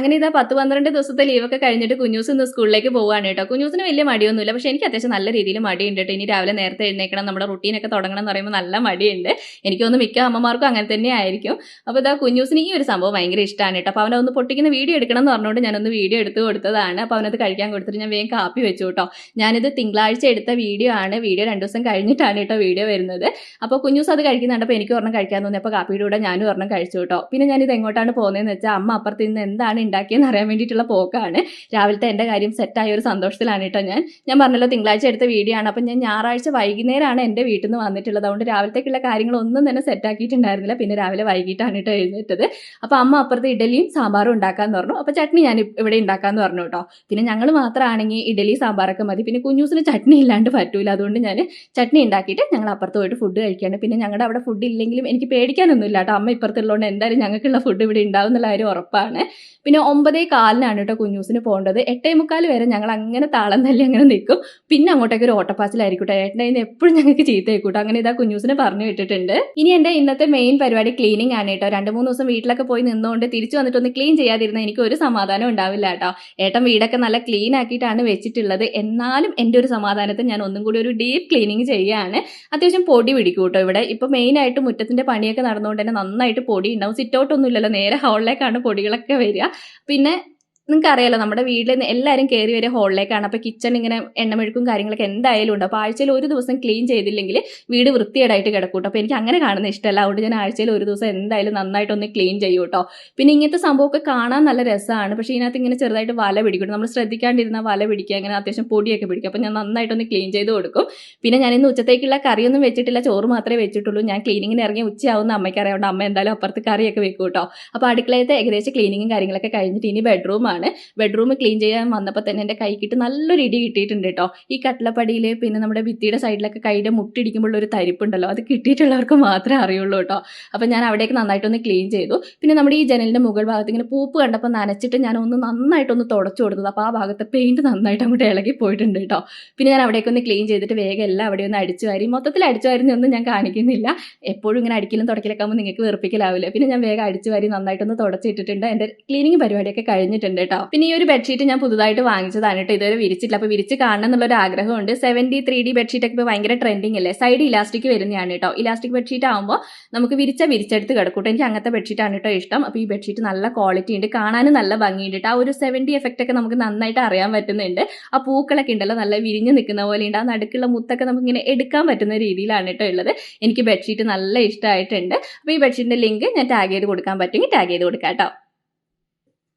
അങ്ങനെ ഇതാ പത്ത് പന്ത്രണ്ട് ദിവസത്തെ ലീവൊക്കെ കഴിഞ്ഞിട്ട് കുഞ്ഞൂസ് ഇന്ന് സ്കൂളിലേക്ക് പോവാണ് കേട്ടോ. കുഞ്ഞൂസിന് വലിയ മടിയൊന്നുമില്ല. പക്ഷേ എനിക്ക് അത്യാവശ്യം നല്ല രീതിയിൽ മടിയുണ്ട് കേട്ടോ. ഇനി രാവിലെ നേരത്തെ എഴുന്നേക്കണം. നമ്മുടെ റുട്ടീനൊക്കെ തുടങ്ങണം എന്ന് പറയുമ്പോൾ നല്ല മടിയുണ്ട്. എനിക്കൊന്ന് മിക്ക അമ്മമാർക്കും അങ്ങനെ തന്നെ ആയിരിക്കും. അപ്പോൾ ഇതാ കുഞ്ഞൂസിന് ഈ ഒരു സംഭവം ഭയങ്കര ഇഷ്ടമാണ് കേട്ടോ. അപ്പോൾ അവനൊന്ന് പൊട്ടിക്കുന്ന വീഡിയോ എടുക്കണം എന്ന് പറഞ്ഞുകൊണ്ട് ഞാനൊന്ന് വീഡിയോ എടുത്ത് കൊടുത്തതാണ്. അപ്പോൾ അവനത് കഴിക്കാൻ കൊടുത്തിട്ട് ഞാൻ വേഗം കാപ്പി വെച്ചു കേട്ടോ. ഞാനിത് തിങ്കളാഴ്ച എടുത്ത വീഡിയോ ആണ്. വീഡിയോ രണ്ട് ദിവസം കഴിഞ്ഞിട്ടാണ് കേട്ടോ വീഡിയോ വരുന്നത്. അപ്പോൾ കുഞ്ഞൂസ് അത് കഴിക്കുന്നുണ്ടപ്പോൾ എനിക്ക് ഒരെണ്ണം കഴിക്കാൻ തോന്നി. അപ്പോൾ കാപ്പിയുടെ കൂടെ ഞാനും ഒരെണ്ണം കഴിച്ചു കേട്ടോ. പിന്നെ ഞാനിത് എങ്ങോട്ടാണ് പോകുന്നതെന്ന് വെച്ചാൽ അമ്മ അപ്പുറത്ത് എന്താണ് ഉണ്ടാക്കിയെന്ന് അറിയാൻ വേണ്ടിയിട്ടുള്ള പോക്കാണ്. രാവിലത്തെ എന്റെ കാര്യം സെറ്റായ ഒരു സന്തോഷത്തിലാണ് കേട്ടോ ഞാൻ. ഞാൻ പറഞ്ഞല്ലോ തിങ്കളാഴ്ച എടുത്ത വീഡിയോ ആണ്. അപ്പം ഞാൻ ഞായറാഴ്ച വൈകുന്നേരമാണ് എന്റെ വീട്ടിൽ നിന്ന് വന്നിട്ടുള്ളത്. അതുകൊണ്ട് രാവിലത്തേക്കുള്ള കാര്യങ്ങളൊന്നും തന്നെ സെറ്റാക്കിയിട്ടുണ്ടായിരുന്നില്ല പിന്നെ രാവിലെ വൈകിട്ടാണ് കേട്ടോ എഴുന്നേറ്റത്. അപ്പോൾ അമ്മ അപ്പുറത്ത് ഇഡലിയും സാമ്പാറും ഉണ്ടാക്കാമെന്ന് പറഞ്ഞു. അപ്പോൾ ചട്നി ഞാൻ ഇവിടെ ഉണ്ടാക്കാമെന്ന് പറഞ്ഞു കേട്ടോ. പിന്നെ ഞങ്ങൾ മാത്രമാണെങ്കിൽ ഇഡലി സാമ്പാറൊക്കെ മതി. പിന്നെ കുഞ്ഞൂസിന് ചട്നി ഇല്ലാണ്ട് പറ്റൂല. അതുകൊണ്ട് ഞാൻ ചട്നി ഉണ്ടാക്കിയിട്ട് ഞങ്ങൾ അപ്പുറത്ത് പോയിട്ട് ഫുഡ് കഴിക്കുകയാണ് പിന്നെ ഞങ്ങളുടെ അവിടെ ഫുഡ് ഇല്ലെങ്കിലും എനിക്ക് പേടിക്കാനൊന്നുമില്ല കേട്ടോ. അമ്മ ഇപ്പുറത്തുള്ളതുകൊണ്ട് എന്തായാലും ഞങ്ങൾക്കുള്ള ഫുഡ് ഇവിടെ ഉണ്ടാവും എന്നുള്ള കാര്യം ഉറപ്പാണ്. പിന്നെ ഒമ്പതേ കാലിനാണ് കേട്ടോ കുഞ്ഞൂസിന് പോകേണ്ടത്. എട്ടേ മുക്കാൽ വരെ ഞങ്ങൾ അങ്ങനെ താളം തല്ലി അങ്ങനെ നിൽക്കും. പിന്നെ അങ്ങോട്ടേക്ക് ഒരു ഓട്ടപ്പാസിലായിരിക്കട്ടെ ഏട്ടനെ ഇന്ന് എപ്പോഴും ഞങ്ങൾക്ക് ചീത്തയായിക്കൂട്ടോ. അങ്ങനെ ഇതാ കുഞ്ഞൂസിനെ പറഞ്ഞു വിട്ടിട്ടുണ്ട്. ഇനി എന്റെ ഇന്നത്തെ മെയിൻ പരിപാടി ക്ലീനിങ് ആണ് കേട്ടോ. രണ്ട് മൂന്ന് ദിവസം വീട്ടിലൊക്കെ പോയി നിന്നുകൊണ്ട് തിരിച്ചു വന്നിട്ട് ഒന്ന് ക്ലീൻ ചെയ്യാതിരുന്ന എനിക്ക് ഒരു സമാധാനം ഉണ്ടാവില്ല കേട്ടോ. ഏട്ടൻ വീടൊക്കെ നല്ല ക്ലീൻ ആക്കിയിട്ടാണ് വെച്ചിട്ടുള്ളത്. എന്നാലും എന്റെ ഒരു സമാധാനത്തിൽ ഞാൻ ഒന്നും കൂടി ഒരു ഡീപ്പ് ക്ലീനിങ് ചെയ്യുകയാണ്. അത്യാവശ്യം പൊടി പിടിക്കും കേട്ടോ ഇവിടെ. ഇപ്പോൾ മെയിനായിട്ട് മുറ്റത്തിന്റെ പണിയൊക്കെ നടന്നുകൊണ്ട് തന്നെ നന്നായിട്ട് പൊടി ഉണ്ടാവും. സിറ്റ് ഔട്ട് ഒന്നും ഇല്ലല്ലോ. നേരെ ഹോളിലേക്കാണ് പൊടികളൊക്കെ വരിക. പിന്നെ നിങ്ങൾക്ക് അറിയാലോ നമ്മുടെ വീട്ടിൽ എല്ലാവരും കയറി വരെ ഹോളിലേക്കാണ് അപ്പോൾ കിച്ചൺ ഇങ്ങനെ എണ്ണമെഴുക്കും കാര്യങ്ങളൊക്കെ എന്തായാലും ഉണ്ട്. അപ്പോൾ ആഴ്ചയിൽ ഒരു ദിവസം ക്ലീൻ ചെയ്തില്ലെങ്കിൽ വീട് വൃത്തികേടായിട്ട് കിടക്കൂട്ടോ. അപ്പോൾ എനിക്ക് അങ്ങനെ കാണുന്ന ഇഷ്ടമല്ല അതുകൊണ്ട് ഞാൻ ആഴ്ചയിൽ ഒരു ദിവസം എന്തായാലും നന്നായിട്ടൊന്ന് ക്ലീൻ ചെയ്യും കേട്ടോ പിന്നെ ഇങ്ങനത്തെ സംഭവമൊക്കെ കാണാൻ നല്ല രസമാണ് പക്ഷേ ഇതിനകത്ത് ഇങ്ങനെ ചെറുതായിട്ട് വല പിടിക്കും. നമ്മൾ ശ്രദ്ധിക്കാണ്ടിരുന്ന വല പിടിക്കുക അങ്ങനെ അത്യാവശ്യം പൊടിയൊക്കെ പിടിക്കും. അപ്പോൾ ഞാൻ നന്നായിട്ടൊന്ന് ക്ലീൻ ചെയ്ത് കൊടുക്കും. പിന്നെ ഞാൻ ഇന്ന് ഉച്ചത്തേക്കുള്ള കറിയൊന്നും വെച്ചിട്ടില്ല. ചോറ് മാത്രമേ വെച്ചിട്ടുള്ളൂ. ഞാൻ ക്ലീനിങ്ങിന് ഇറങ്ങി ഉച്ചയാവുന്ന അമ്മയ്ക്ക് അറിയാവുന്ന അമ്മ എന്തായാലും അപ്പുറത്ത് കറിയൊക്കെ വെക്കും കേട്ടോ അപ്പോൾ അടുക്കളയത്തെ ഏകദേശം ക്ലീനിങ്ങും കാര്യങ്ങളൊക്കെ കഴിഞ്ഞിട്ട് ഇനി ബെഡ്റൂമാണ് ബെഡ്റൂം ക്ലീൻ ചെയ്യാൻ വന്നപ്പോൾ തന്നെ എന്റെ കൈക്കിട്ട് നല്ലൊരു ഇടി കിട്ടിയിട്ടുണ്ട് കേട്ടോ ഈ കട്ടിലപ്പടിയിൽ പിന്നെ നമ്മുടെ ഭിത്തിയുടെ സൈഡിലൊക്കെ കൈയുടെ മുട്ടിടിക്കുമ്പോൾ ഒരു തരിപ്പുണ്ടല്ലോ അത് കിട്ടിയിട്ടുള്ളവർക്ക് മാത്രമേ അറിയുള്ളൂ കേട്ടോ അപ്പോൾ ഞാൻ അവിടേക്ക് നന്നായിട്ടൊന്ന് ക്ലീൻ ചെയ്തു. പിന്നെ നമ്മുടെ ഈ ജനലിന്റെ മുകൾ ഭാഗത്ത് ഇങ്ങനെ പൂപ്പ് കണ്ടപ്പോൾ നനച്ചിട്ട് ഞാൻ ഒന്ന് നന്നായിട്ടൊന്ന് തുടച്ചു കൊടുത്തത്. അപ്പോൾ ആ ഭാഗത്തെ പെയിന്റ് നന്നായിട്ട് അങ്ങോട്ട് ഇളകി പോയിട്ടുണ്ട് കേട്ടോ പിന്നെ ഞാൻ അവിടേക്ക് ഒന്ന് ക്ലീൻ ചെയ്തിട്ട് വേഗം എല്ലാം അവിടെ ഒന്ന് അടിച്ചു വാരി. മൊത്തത്തിൽ അടിച്ചു വാരുന്നൊന്നും ഞാൻ കാണിക്കുന്നില്ല. എപ്പോഴും ഇങ്ങനെ അടിക്കലും തുടക്കലൊക്കെ ആകുമ്പോൾ നിങ്ങൾക്ക് വെറുപ്പിക്കലാവില്ല? പിന്നെ ഞാൻ വേഗം അടിച്ചു വാരി നന്നായിട്ടൊന്ന് തുടച്ചിട്ടിട്ടുണ്ട്. എന്റെ ക്ലീനിങ് പരിപാടിയൊക്കെ കഴിഞ്ഞിട്ടുണ്ട്. കേട്ടോ. പിന്നെ ഈ ഒരു ബെഡ്ഷീറ്റ് ഞാൻ പുതുതായിട്ട് വാങ്ങിച്ചതാണ് കേട്ടോ. ഇതുവരെ വിരിച്ചിട്ടില്ല. അപ്പോൾ വിരിച്ച് കാണണം എന്നുള്ളൊരു ആഗ്രഹമുണ്ട്. സെവന്റി ത്രീ ഡി ബെഡ്ഷീറ്റ് ഒക്കെ ഭയങ്കര ട്രെൻഡിങ് അല്ലേ? സൈഡ് ഇലാസ്റ്റിക് വരുന്നതാണ് കേട്ടോ. ഇലാസ്റ്റിക് ബെഡ്ഷീറ്റ് ആകുമ്പോൾ നമുക്ക് വിരിച്ച വിരിച്ചെടുത്ത് കിടക്കൂട്ടോ. എനിക്ക് അങ്ങനത്തെ ബെഡ്ഷീറ്റാണ് കേട്ടോ ഇഷ്ടം. അപ്പോൾ ഈ ബെഡ്ഷീറ്റ് നല്ല ക്വാളിറ്റി ഉണ്ട്. കാണാനും നല്ല ഭംഗിയുണ്ട് ആ ഒരു സെവന്റി എഫക്റ്റ് ഒക്കെ നമുക്ക് നന്നായിട്ട് അറിയാൻ പറ്റുന്നുണ്ട്. ആ പൂക്കളൊക്കെ ഉണ്ടല്ലോ നല്ല വിരിഞ്ഞ് നിൽക്കുന്ന പോലെ ഉണ്ട്. ആ നടുക്കുള്ള മുത്തൊക്കെ നമുക്ക് ഇങ്ങനെ എടുക്കാൻ പറ്റുന്ന രീതിയിലാണ് കേട്ടോ ഉള്ളത്. എനിക്ക് ബെഡ്ഷീറ്റ് നല്ല ഇഷ്ടമായിട്ടുണ്ട്. അപ്പോൾ ഈ ബെഡ്ഷീറ്റിന്റെ ലിങ്ക് ഞാൻ ടാഗ് ചെയ്ത് കൊടുക്കാൻ പറ്റുമെങ്കിൽ ടാഗ് ചെയ്ത് കൊടുക്കാം കേട്ടോ.